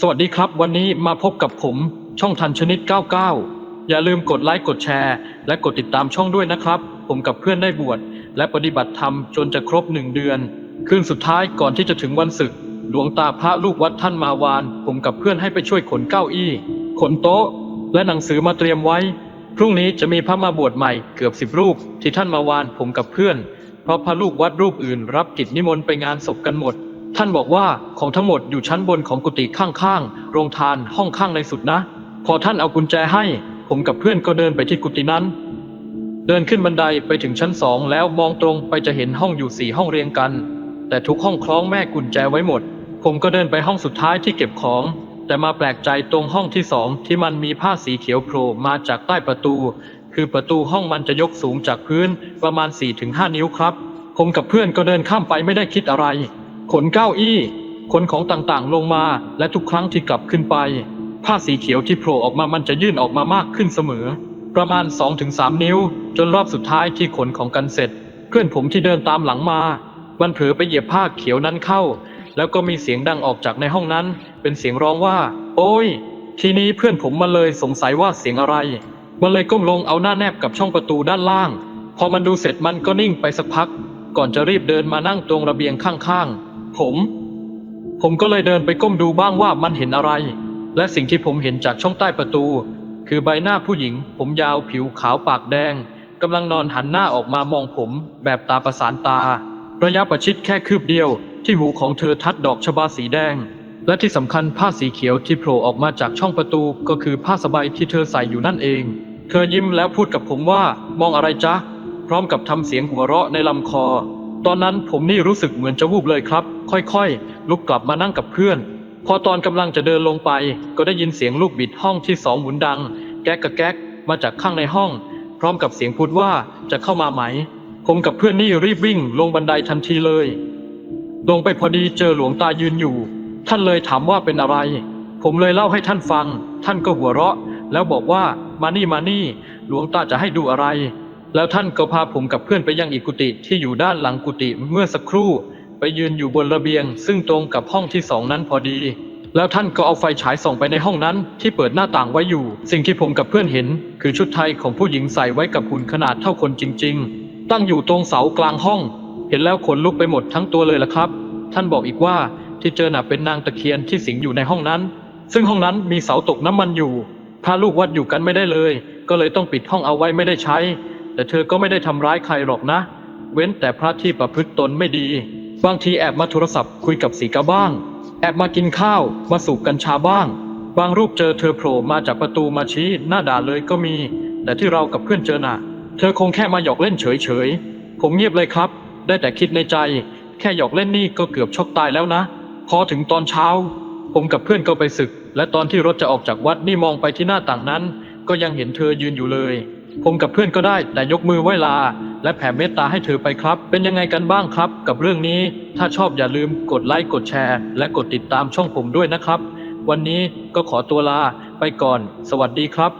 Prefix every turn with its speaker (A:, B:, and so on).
A: สวัสดีครับวันนี้มาพบกับผมช่องทันชนิด 99 อย่าลืมกดไลค์กดแชร์ และกดติดตามช่องด้วยนะครับ ผมกับเพื่อนได้บวชและปฏิบัติธรรมจนจะครบหนึ่งเดือน คืนสุดท้ายก่อนที่จะถึงวันศึก หลวงตาพระลูกวัดท่านมาวาน ผมกับเพื่อนให้ไปช่วยขนเก้าอี้ ขนโต๊ะ และหนังสือมาเตรียมไว้ พรุ่งนี้จะมีพระมาบวชใหม่เกือบสิบรูปที่ท่านมาวานผมกับเพื่อน เพราะพระลูกวัดรูปอื่นรับกิจนิมนต์ไปงานศพกันหมด ท่านบอกว่าของทั้งหมดอยู่ชั้นบนของกุฏิข้างๆ โรงทานห้องข้างในสุดนะ พอท่านเอากุญแจให้ ผมกับเพื่อนก็เดินไปที่กุฏินั้น เดินขึ้นบันไดไปถึงชั้นสองแล้วมองตรงไปจะเห็นห้องอยู่สี่ห้องเรียงกัน แต่ทุกห้องคล้องแม่กุญแจไว้หมด ผมก็เดินไปห้องสุดท้ายที่เก็บของ แต่มาแปลกใจตรงห้องที่สองที่มันมีผ้าสีเขียวโผล่มาจากใต้ประตู คือประตูห้องมันจะยกสูงจากพื้นประมาณ4-5นิ้วครับ ผมกับเพื่อนก็เดินข้ามไปไม่ได้คิดอะไร ขนเก้าอี้ขนของต่างๆ ลงมา และทุกครั้งที่กลับขึ้นไป ผ้าสีเขียวที่โผล่ออกมามันจะยื่นออกมามากขึ้นเสมอ ประมาณ 2-3 นิ้ว จนรอบสุดท้ายที่ขนของกันเสร็จ เพื่อนผมที่เดินตามหลังมา มันเผลอไปเหยียบผ้าเขียวนั้นเข้า แล้วก็มีเสียงดังออกจากในห้องนั้น เป็นเสียงร้องว่า โอ้ย ทีนี้เพื่อนผมมาเลยสงสัยว่าเสียงอะไร มันเลยก้มลงเอาหน้าแนบกับช่องประตูด้านล่าง พอมันดูเสร็จมันก็นิ่งไปสักพัก ก่อนจะรีบเดินมานั่งตรงระเบียงข้างๆ ผม ผมก็เลยเดินไปก้มดูบ้างว่ามันเห็นอะไร และสิ่งที่ผมเห็นจากช่องใต้ประตู คือใบหน้าผู้หญิง ผมยาวผิวขาวปากแดงกำลังนอนหันหน้าออกมามองผมแบบตาประสานตา ระยะประชิดแค่คืบเดียว ที่หูของเธอทัดดอกชบาสีแดง และที่สำคัญผ้าสีเขียวที่โผล่ออกมาจากช่องประตูก็คือผ้าสบายที่เธอใส่อยู่นั่นเอง เธอยิ้มแล้วพูดกับผมว่ามองอะไรจ๊ะ พร้อมกับทำเสียงหัวเราะในลำคอ ตอนนั้นผมนี่รู้สึกเหมือนจะวูบเลยครับ ค่อยๆ ลุกกลับมานั่งกับเพื่อน พอตอนกำลังจะเดินลงไป ก็ได้ยินเสียงลูกบิดห้องที่สองหมุนดัง แก๊กกะแก๊กมาจากข้างในห้อง พร้อมกับเสียงพูดว่าจะเข้ามาไหม ผมกับเพื่อนนี่รีบวิ่งลงบันไดทันทีเลย ลงไปพอดีเจอหลวงตายืนอยู่ ท่านเลยถามว่าเป็นอะไร ผมเลยเล่าให้ท่านฟัง ท่านก็หัวเราะ แล้วบอกว่ามานี่มานี่ หลวงตาจะให้ดูอะไร แล้วท่านก็พาผมกับเพื่อนไปยังอีกกุฏิที่อยู่ด้านหลังกุฏิเมื่อสักครู่ ไปยืนอยู่บนระเบียง ซึ่งตรงกับห้องที่สองนั้นพอดี แล้วท่านก็เอาไฟฉายส่องไปในห้องนั้นที่เปิดหน้าต่างไว้อยู่ สิ่งที่ผมกับเพื่อนเห็น คือชุดไทยของผู้หญิงใส่ไว้กับหุ่นขนาดเท่าคนจริง ๆ ตั้งอยู่ตรงเสากลางห้อง เห็นแล้วขนลุกไปหมดทั้งตัวเลยล่ะครับ ท่านบอกอีกว่าที่เจอหน่ะเป็นนางตะเคียนที่สิงอยู่ในห้องนั้น ซึ่งห้องนั้นมีเสาตกน้ำมันอยู่พระลูกวัดอยู่กันไม่ได้เลย ก็เลยต้องปิดห้องเอาไว้ไม่ได้ใช้ แต่เธอก็ไม่ได้ทำร้ายใครหรอกนะ เว้นแต่พระที่ประพฤติตนไม่ดี บางทีแอบมาโทรศัพท์คุยกับสีกาบ้าง แอบมากินข้าว มาสูบกัญชาบ้าง บางรูปเจอเธอโผล่มาจากประตูมาชี้หน้าด่าเลยก็มี แต่ที่เรากับเพื่อนเจอน่ะ เธอคงแค่มาหยอกเล่นเฉยๆ ผมเงียบเลยครับ ได้แต่คิดในใจ แค่หยอกเล่นนี่ก็เกือบช็อกตายแล้วนะ พอถึงตอนเช้า ผมกับเพื่อนก็ไปศึก และตอนที่รถจะออกจากวัดนี่มองไปที่หน้าต่างนั้น ก็ยังเห็นเธอยืนอยู่เลย ผมกับเพื่อนก็ได้แต่ยกมือไหว้ลา และแผ่เมตตาให้เธอไปครับ เป็นยังไงกันบ้างครับ กับเรื่องนี้ ถ้าชอบอย่าลืมกดไลค์กดแชร์ และกดติดตามช่องผมด้วยนะครับ วันนี้ก็ขอตัวลาไปก่อน สวัสดีครับ